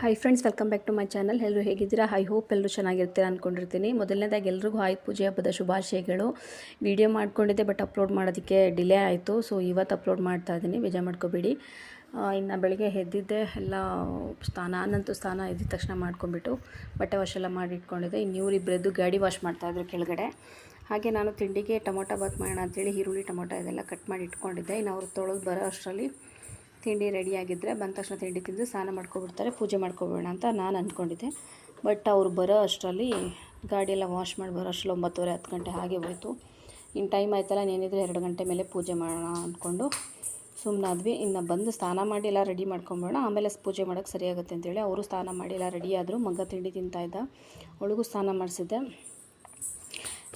Hi friends welcome back to my channel ಎಲ್ಲರೂ ಹೇಗಿದ್ದೀರಾ? I hope ಎಲ್ಲರೂ ಚೆನ್ನಾಗಿರ್ತೀರಾ ಅಂದ್ಕೊಂಡಿರ್ತೀನಿ ಮೊದಲನೇದಾಗಿ ಎಲ್ರಿಗೂ ಆಯುಧ ಪೂಜೆ, ಹಬ್ಬದ ಶುಭಾಶಯಗಳು. ವಿಡಿಯೋ ಮಾಡ್ಕೊಂಡಿದ್ದೆ ಬಟ್ ಅಪ್ಲೋಡ್ ಮಾಡೋದಕ್ಕೆ ಡಿಲೇ ಆಯಿತು. ಸೊ ಇವತ್ತು ಅಪ್ಲೋಡ್ ಮಾಡ್ತಾ ಇದ್ದೀನಿ. ಬೇಜಾರು ಮಾಡ್ಕೋಬೇಡಿ. ಇನ್ನು ಬೆಳಗ್ಗೆ ಎದ್ದಿದ್ದೆ, ಎಲ್ಲ ಸ್ನಾನ ನಾನಂತೂ ಸ್ನಾನ ಎದ್ದಿದ ತಕ್ಷಣ ಮಾಡ್ಕೊಂಬಿಟ್ಟು ಬಟ್ಟೆ ವಾಶ್ ಎಲ್ಲ ಮಾಡಿ ಇಟ್ಕೊಂಡಿದ್ದೆ. ಇನ್ನು ಗಾಡಿ ವಾಶ್ ಮಾಡ್ತಾಯಿದ್ರು ಕೆಳಗಡೆ. ಹಾಗೆ ನಾನು ತಿಂಡಿಗೆ ಟೊಮೊಟೊ ಬಾತ್ ಮಾಡೋಣ ಅಂತೇಳಿ, ಈರುಳ್ಳಿ, ಟೊಮೊಟೊ ಇದೆಲ್ಲ ಕಟ್ ಮಾಡಿ ಇಟ್ಕೊಂಡಿದ್ದೆ. ಇನ್ನು ಅವ್ರು ತೊಳೆದು ಬರೋ ಅಷ್ಟರಲ್ಲಿ ತಿಂಡಿ ರೆಡಿಯಾಗಿದ್ದರೆ ಬಂದ ತಕ್ಷಣ ತಿಂಡಿ ತಿಂದು ಸ್ನಾನ ಮಾಡ್ಕೊಬಿಡ್ತಾರೆ, ಪೂಜೆ ಮಾಡ್ಕೊಬೇಡ ಅಂತ ನಾನು ಅಂದ್ಕೊಂಡಿದ್ದೆ ಬಟ್ ಅವ್ರು ಬರೋ ಅಷ್ಟರಲ್ಲಿ ಗಾಡಿಯೆಲ್ಲ ವಾಶ್ ಮಾಡಿ ಬರೋ ಅಷ್ಟರಲ್ಲಿ ಒಂಬತ್ತುವರೆ, ಹತ್ತು ಗಂಟೆ ಹಾಗೆ ಹೋಯಿತು. ಇನ್ನು ಟೈಮ್ ಆಯ್ತಲ್ಲ ಏನಿದ್ರೆ ಎರಡು ಗಂಟೆ ಮೇಲೆ ಪೂಜೆ ಮಾಡೋಣ ಅಂದ್ಕೊಂಡು ಸುಮ್ಮನಾದ್ವಿ ಇನ್ನು ಬಂದು ಸ್ನಾನ ಮಾಡಿ ಎಲ್ಲ ರೆಡಿ ಮಾಡ್ಕೊಂಬೋಣ ಆಮೇಲೆ ಪೂಜೆ ಮಾಡೋಕ್ಕೆ ಸರಿಯಾಗುತ್ತೆ ಅಂತೇಳಿ ಅವರು ಸ್ನಾನ ಮಾಡಿ ಎಲ್ಲ ರೆಡಿ ಆದರು. ಮಗ ತಿಂಡಿ ತಿಂತಾಯಿದ್ದ ಅವಳಿಗೂ ಸ್ನಾನ ಮಾಡಿಸಿದ್ದೆ.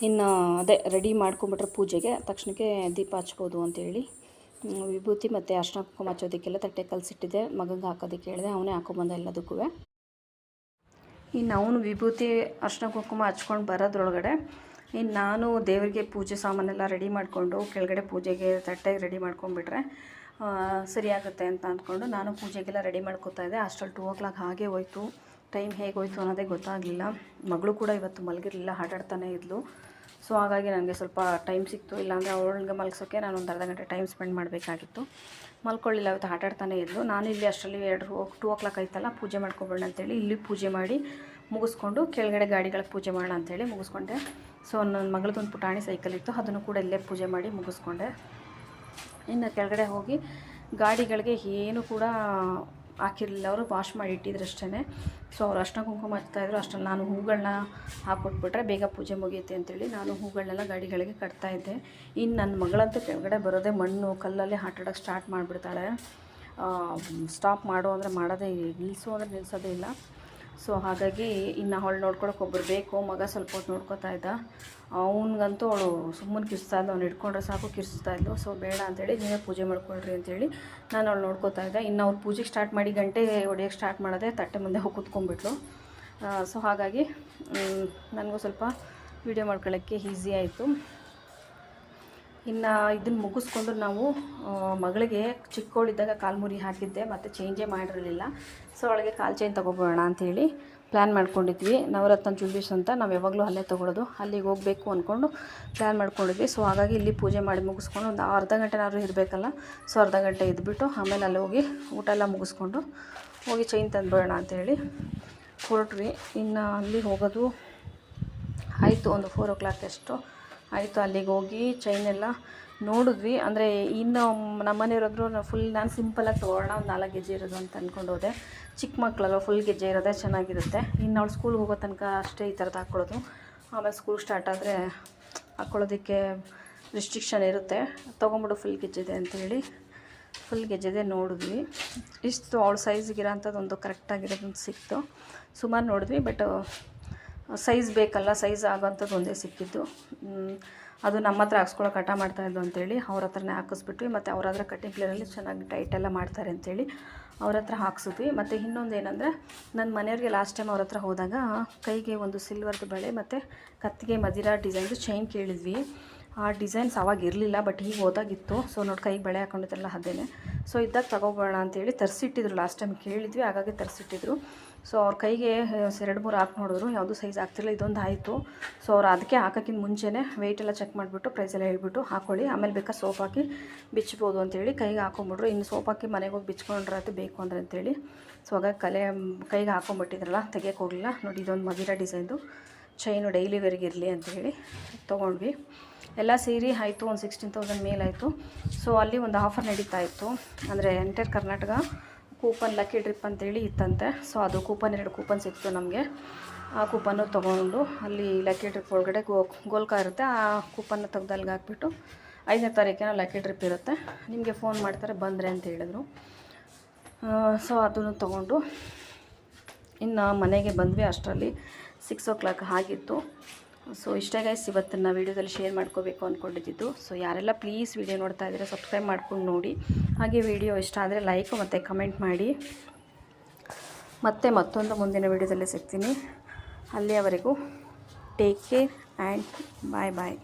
ಇನ್ನು ಅದೇ ರೆಡಿ ಮಾಡ್ಕೊಂಬಿಟ್ರೆ ಪೂಜೆಗೆ. ತಕ್ಷಣಕ್ಕೆ ದೀಪ ಹಚ್ಬೋದು ಅಂತೇಳಿ ವಿಭೂತಿ ಮತ್ತು ಅರ್ಶಿನ ಕುಂಕುಮ ಹಚ್ಚೋದಕ್ಕೆಲ್ಲ ತಟ್ಟೆ ಕಲಸಿಟ್ಟಿದ್ದೆ. ಮಗಂಗೆ ಹಾಕೋದಕ್ಕೆ ಹೇಳಿದೆ. ಅವನೇ ಹಾಕೊಂಬಂದೆ ಎಲ್ಲದಕ್ಕೂ. ಇನ್ನು ಅವನು ವಿಭೂತಿ, ಅರ್ಶಿನ ಕುಂಕುಮ ಹಚ್ಕೊಂಡು ಬರೋದ್ರೊಳಗಡೆ ಇನ್ನು ನಾನು ದೇವರಿಗೆ ಪೂಜೆ ಸಾಮಾನೆಲ್ಲ ರೆಡಿ ಮಾಡಿಕೊಂಡು ಕೆಳಗಡೆ ಪೂಜೆಗೆ ತಟ್ಟೆ ರೆಡಿ ಮಾಡ್ಕೊಂಡ್ಬಿಟ್ರೆ ಸರಿಯಾಗುತ್ತೆ ಅಂತ ಅಂದ್ಕೊಂಡು ನಾನು ಪೂಜೆಗೆಲ್ಲ ರೆಡಿ ಮಾಡ್ಕೋತಾ ಇದ್ದೆ. ಅಷ್ಟರಲ್ಲಿ ಟೂ ಓ ಕ್ಲಾಕ್ ಹಾಗೆ ಹೋಯ್ತು. ಟೈಮ್ ಹೇಗೆ ಹೋಯ್ತು ಅನ್ನೋದೇ ಗೊತ್ತಾಗಲಿಲ್ಲ. ಮಗಳು ಕೂಡ ಇವತ್ತು ಮಲಗಿರಲಿಲ್ಲ. ಹಾಡಾಡ್ತಾನೆ ಇದ್ಲು. ಸೊ ಹಾಗಾಗಿ ನನಗೆ ಸ್ವಲ್ಪ ಟೈಮ್ ಸಿಕ್ತು. ಇಲ್ಲಾಂದರೆ ಅವಳಿಗೆ ಮಲಗಿಸೋಕ್ಕೆ ನಾನು ಒಂದು ಅರ್ಧ ಗಂಟೆ ಟೈಮ್ ಸ್ಪೆಂಡ್ ಮಾಡಬೇಕಾಗಿತ್ತು. ಮಲ್ಕೊಳ್ಳಿಲ್ಲ ಇವತ್ತು ಆಟಾಡ್ತಾನೆ ಇದ್ಲು. ನಾನು ಇಲ್ಲಿ ಅಷ್ಟರಲ್ಲಿ ಎರಡು ಟೂ ಓ ಕ್ಲಾಕ್ ಆಯ್ತಲ್ಲ, ಪೂಜೆ ಮಾಡ್ಕೊಬೇಡ ಅಂತೇಳಿ ಇಲ್ಲಿ ಪೂಜೆ ಮಾಡಿ ಮುಗಿಸ್ಕೊಂಡು ಕೆಳಗಡೆ ಗಾಡಿಗಳಿಗೆ ಪೂಜೆ ಮಾಡೋಣ ಅಂತೇಳಿ ಮುಗಿಸ್ಕೊಂಡೆ. ಸೊ ನನ್ನ ಮಗಳದೊಂದು ಪುಟಾಣಿ ಸೈಕಲ್ ಇತ್ತು. ಅದನ್ನು ಕೂಡ ಇಲ್ಲೇ ಪೂಜೆ ಮಾಡಿ ಮುಗಿಸ್ಕೊಂಡೆ. ಇನ್ನು ಕೆಳಗಡೆ ಹೋಗಿ ಗಾಡಿಗಳಿಗೆ ಏನು ಕೂಡ ಹಾಕಿರಲಿಲ್ಲ ಅವರು ವಾಶ್ ಮಾಡಿ ಇಟ್ಟಿದ್ರು ಅಷ್ಟೇ ಸೊ ಅವ್ರು ಅಷ್ಟನ್ನ ಕುಂಕುಮ ಹಚ್ತಾಯಿದ್ರು ಅಷ್ಟರಲ್ಲಿ ನಾನು ಹೂಗಳನ್ನ ಹಾಕ್ಕೊಟ್ಬಿಟ್ರೆ ಬೇಗ ಪೂಜೆ ಮುಗಿಯುತ್ತೆ ಅಂತೇಳಿ ನಾನು ಹೂಗಳನ್ನೆಲ್ಲ ಗಾಡಿಗಳಿಗೆ ಕಟ್ತಾ ಇದ್ದೆ. ಇನ್ನು ನನ್ನ ಮಗಳಂತೂ ಕೆಳಗಡೆ ಬರೋದೇ ಮಣ್ಣು, ಕಲ್ಲಲ್ಲಿ ಆಟಾಡೋಕ್ಕೆ ಸ್ಟಾರ್ಟ್ ಮಾಡಿಬಿಡ್ತಾಳೆ ಸ್ಟಾಪ್ ಮಾಡು ಅಂದರೆ ಮಾಡೋದೇ ನಿಲ್ಲಿಸು ಅಂದರೆ ನಿಲ್ಲಿಸೋದೇ ಇಲ್ಲ. ಸೊ ಹಾಗಾಗಿ ಇನ್ನು ಅವಳು ನೋಡ್ಕೊಳಕ್ಕೆ ಒಬ್ಬರು ಬೇಕು, ಮಗ ಸ್ವಲ್ಪ ಹೊತ್ತು ನೋಡ್ಕೊತಾ ಇದ್ದ. ಅವನಿಗಂತೂ ಅವಳು ಸುಮ್ಮನೆ ಕಿರ್ಸ್ತಾ ಇದ್ಲು, ಅವ್ನು ಹಿಡ್ಕೊಂಡ್ರೆ ಸಾಕು ಕಿರ್ಸ್ತಾ ಇದ್ಲು. ಸೊ ಬೇಡ ಅಂತೇಳಿ ನೀವೇ ಪೂಜೆ ಮಾಡ್ಕೊಳ್ರಿ ಅಂತೇಳಿ ನಾನು ಅವಳು ನೋಡ್ಕೊತಾ ಇದ್ದೆ. ಇನ್ನು ಅವ್ರು ಪೂಜೆಗೆ ಸ್ಟಾರ್ಟ್ ಮಾಡಿ ಗಂಟೆ ಹೊಡೆಯೋಕ್ಕೆ ಸ್ಟಾರ್ಟ್ ಮಾಡೋದೆ ತಟ್ಟೆ ಮುಂದೆ ಹೋಗಿ ಕೂತ್ಕೊಂಡ್ಬಿಟ್ಲು. ಸೊ ಹಾಗಾಗಿ ನನಗೂ ಸ್ವಲ್ಪ ವೀಡಿಯೋ ಮಾಡ್ಕೊಳ್ಳೋಕ್ಕೆ ಈಸಿ ಆಯಿತು. ಇನ್ನು ಇದನ್ನು ಮುಗಿಸ್ಕೊಂಡು ನಾವು ಮಗಳಿಗೆ ಚಿಕ್ಕವಳಿದ್ದಾಗ ಕಾಲ್ಮುರಿ ಹಾಕಿದ್ದೆ, ಮತ್ತು ಚೇಂಜೇ ಮಾಡಿರಲಿಲ್ಲ. ಸೊ ಅವಳಿಗೆ ಕಾಲು ಚೈನ್ ತೊಗೊಬೋಣ ಅಂಥೇಳಿ ಪ್ಲ್ಯಾನ್ ಮಾಡ್ಕೊಂಡಿದ್ವಿ. ನವರತ್ನ ಜುಲ್ಬೀಸ್ ಅಂತ ನಾವು ಯಾವಾಗಲೂ ಅಲ್ಲೇ ತೊಗೊಳೋದು. ಅಲ್ಲಿಗೆ ಹೋಗಬೇಕು ಅಂದ್ಕೊಂಡು ಪ್ಲ್ಯಾನ್ ಮಾಡ್ಕೊಂಡಿದ್ವಿ. ಸೊ ಹಾಗಾಗಿ ಇಲ್ಲಿ ಪೂಜೆ ಮಾಡಿ ಮುಗಿಸ್ಕೊಂಡು ಒಂದು ಅರ್ಧ ಗಂಟೆನಾದ್ರೂ ಇರಬೇಕಲ್ಲ. ಸೊ ಅರ್ಧ ಗಂಟೆ ಇದ್ಬಿಟ್ಟು ಆಮೇಲೆ ಅಲ್ಲಿ ಹೋಗಿ ಊಟ ಎಲ್ಲ ಮುಗಿಸ್ಕೊಂಡು ಹೋಗಿ ಚೈನ್ ತಂದುಬಿಡೋಣ ಅಂಥೇಳಿ ಹೊರಟ್ವಿ. ಇನ್ನು ಅಲ್ಲಿ ಹೋಗೋದು ಆಯಿತು, ಒಂದು ಫೋರ್ ಓ ಕ್ಲಾಕ್ ಅಷ್ಟು. ಆಯಿತು, ಅಲ್ಲಿಗೆ ಹೋಗಿ ಚೈನ್ ಎಲ್ಲ ನೋಡಿದ್ವಿ. ಅಂದರೆ ಇನ್ನು ನಮ್ಮನೆಯವ್ರಾದ್ರು ಫುಲ್ ನಾನು ಸಿಂಪಲಾಗಿ ತೊಗೊಳ್ಳೋಣ ಒಂದು ನಾಲ್ಕು ಗೆಜ್ಜೆ ಇರೋದು ಅಂತ ಅಂದ್ಕೊಂಡು ಹೋದೆ. ಚಿಕ್ಕ ಮಕ್ಕಳಲ್ಲ ಫುಲ್ ಗೆಜ್ಜೆ ಇರೋದೇ ಚೆನ್ನಾಗಿರುತ್ತೆ. ಇನ್ನು ಅವಳು ಸ್ಕೂಲ್ಗೆ ಹೋಗೋ ತನಕ ಅಷ್ಟೇ ಈ ಥರದ್ದು ಹಾಕ್ಕೊಳ್ಳೋದು ಆಮೇಲೆ ಸ್ಕೂಲ್ ಸ್ಟಾರ್ಟ್ ಆದರೆ ಹಾಕ್ಕೊಳ್ಳೋದಕ್ಕೆ ರಿಸ್ಟ್ರಿಕ್ಷನ್ ಇರುತ್ತೆ. ತೊಗೊಂಬಿಡು ಫುಲ್ ಗೆಜ್ಜೆದೆ ಅಂತೇಳಿ ಫುಲ್ ಗೆಜ್ಜೆದೆ ನೋಡಿದ್ವಿ. ಇಷ್ಟು ಅವಳ ಸೈಜ್ಗಿರೋ ಅಂಥದ್ದು ಒಂದು ಕರೆಕ್ಟಾಗಿರೋದೊಂದು ಸಿಕ್ತು. ಸುಮಾರು ನೋಡಿದ್ವಿ ಬಟ್ ಸೈಜ್ ಬೇಕಲ್ಲ, ಸೈಜ್ ಆಗೋಂಥದ್ದು ಒಂದೇ ಸಿಕ್ಕಿತ್ತು ಅದು ನಮ್ಮ ಹತ್ರ ಹಾಕ್ಸ್ಕೊಳ್ಳೋ ಹಠ ಮಾಡ್ತಾಯಿದ್ದು ಅಂತೇಳಿ ಅವ್ರ ಹತ್ರನೇ ಹಾಕಿಸ್ಬಿಟ್ವಿ. ಮತ್ತು ಅವ್ರ ಹತ್ರ ಕಟ್ಟಿಂಗ್ ಪ್ಲೇರಲ್ಲಿ ಚೆನ್ನಾಗಿ ಟೈಟ್ ಎಲ್ಲ ಮಾಡ್ತಾರೆ ಅಂತೇಳಿ ಅವ್ರ ಹತ್ರ ಹಾಕ್ಸಿದ್ವಿ. ಮತ್ತು ಇನ್ನೊಂದು ಏನಂದರೆ ನನ್ನ ಮನೆಯವ್ರಿಗೆ ಲಾಸ್ಟ್ ಟೈಮ್ ಅವ್ರ ಹತ್ರ ಹೋದಾಗ ಕೈಗೆ ಒಂದು ಸಿಲ್ವರ್ದು ಬಳೆ ಮತ್ತು ಕತ್ತಿಗೆ ಮದಿರಾ ಡಿಸೈನ್ದು ಚೈನ್ ಕೇಳಿದ್ವಿ. ಆ ಡಿಸೈನ್ಸ್ ಅವಾಗ ಇರಲಿಲ್ಲ ಬಟ್ ಈಗ ಹೋದಾಗಿತ್ತು. ಸೊ ನೋಡಿ ಕೈಗೆ ಬಳೆ ಹಾಕೊಂಡಿದ್ದೆಲ್ಲ ಅದೇನೆ. ಸೊ ಇದ್ದಾಗ ತಗೋಬೋಣ ಅಂತೇಳಿ ತರಿಸಿಟ್ಟಿದ್ರು. ಲಾಸ್ಟ್ ಟೈಮ್ ಕೇಳಿದ್ವಿ, ಹಾಗಾಗಿ ತರಿಸಿಟ್ಟಿದ್ರು. ಸೊ ಅವ್ರ ಕೈಗೆ ಎರಡು ಮೂರು ಹಾಕಿ ನೋಡಿದ್ರು. ಯಾವುದೂ ಸೈಜ್ ಆಗ್ತಿಲ್ಲ ಇದೊಂದು ಆಯಿತು. ಸೊ ಅವ್ರು ಅದಕ್ಕೆ ಹಾಕೋಕ್ಕಿಂತ ಮುಂಚೆನೇ ವೆಯ್ಟ್ ಎಲ್ಲ ಚೆಕ್ ಮಾಡಿಬಿಟ್ಟು ಪ್ರೈಸ್ ಎಲ್ಲ ಹೇಳ್ಬಿಟ್ಟು ಹಾಕೊಳ್ಳಿ. ಆಮೇಲೆ ಬೇಕಾ ಸೋಪ್ ಹಾಕಿ ಬಿಚ್ಬೋದು ಅಂತೇಳಿ ಕೈಗೆ ಹಾಕೊಂಬಿಟ್ರು. ಇನ್ನು ಸೋಪ್ ಹಾಕಿ ಮನೆಗೆ ಹೋಗಿ ಬಿಚ್ಕೊಂಡ್ರೆ ಅದು ಬೇಕು ಅಂದ್ರೆ ಅಂತೇಳಿ. ಸೊ ಹಾಗಾಗಿ ಕಲೆ, ಕೈಗೆ ಹಾಕೊಂಬಿಟ್ಟಿದ್ರಲ್ಲ, ತೆಗಿಯೋಕೆ ಹೋಗಲಿಲ್ಲ. ನೋಡಿ, ಇದೊಂದು ಮದಿರಾ ಡಿಸೈನ್ದು. ಚೈನು ಡೈಲಿ ವೇರ್ಗೆ ಇರಲಿ ಅಂತ ಹೇಳಿ ತೊಗೊಂಡ್ವಿ. ಎಲ್ಲ ಸೇರಿ ಆಯಿತು, ಒಂದು ಸಿಕ್ಸ್ಟೀನ್ ತೌಸಂಡ್ ಮೇಲಾಯಿತು ಸೊ ಅಲ್ಲಿ ಒಂದು ಆಫರ್ ನಡೀತಾ ಇತ್ತು. ಅಂದರೆ enter Karnataka coupon lucky trip ಅಂತೇಳಿ ಇತ್ತಂತೆ. ಸೊ ಅದು ಕೂಪನ್ ಎರಡು ಕೂಪನ್ ಸಿಕ್ತು ನಮಗೆ. ಆ ಕೂಪನ್ನು ತೊಗೊಂಡು ಅಲ್ಲಿ ಲಕ್ಕಿ ಟ್ರಿಪ್ ಒಳಗಡೆ ಗೋ, ಗೋಲ್ಕ ಇರುತ್ತೆ. ಆ ಕೂಪನ್ನ ತೆಗ್ದು ಅಲ್ಲಿಗೆ ಹಾಕ್ಬಿಟ್ಟು ಐದನೇ ತಾರೀಕಿನ ಲಕ್ಕಿ ಟ್ರಿಪ್ ಇರುತ್ತೆ. ನಿಮಗೆ ಫೋನ್ ಮಾಡ್ತಾರೆ, ಬಂದರೆ ಅಂತ ಹೇಳಿದ್ರು. ಸೊ ಅದನ್ನು ತೊಗೊಂಡು ಇನ್ನು ಮನೆಗೆ ಬಂದ್ವಿ ಅಷ್ಟರಲ್ಲಿ. ಸಿಕ್ಸ್ ಓ ಕ್ಲಾಕ್ ಆಗಿತ್ತು. ಸೊ ಇಷ್ಟೇ ಗೈಸ್ ಇವತ್ತನ್ನು ವೀಡಿಯೋದಲ್ಲಿ ಶೇರ್ ಮಾಡ್ಕೋಬೇಕು ಅಂದ್ಕೊಂಡಿದ್ದು ಸೊ ಯಾರೆಲ್ಲ ಪ್ಲೀಸ್ ವೀಡಿಯೋ ನೋಡ್ತಾ ಇದ್ದೀರಾ ಸಬ್ಸ್ಕ್ರೈಬ್ ಮಾಡ್ಕೊಂಡು ನೋಡಿ. ಹಾಗೆ ವಿಡಿಯೋ ಇಷ್ಟ ಆದರೆ ಲೈಕ್ ಮತ್ತು ಕಮೆಂಟ್ ಮಾಡಿ. ಮತ್ತೆ ಮತ್ತೊಂದು ಮುಂದಿನ ವೀಡಿಯೋದಲ್ಲಿ ಸಿಗ್ತೀನಿ. ಅಲ್ಲಿಯವರೆಗೂ take care and bye bye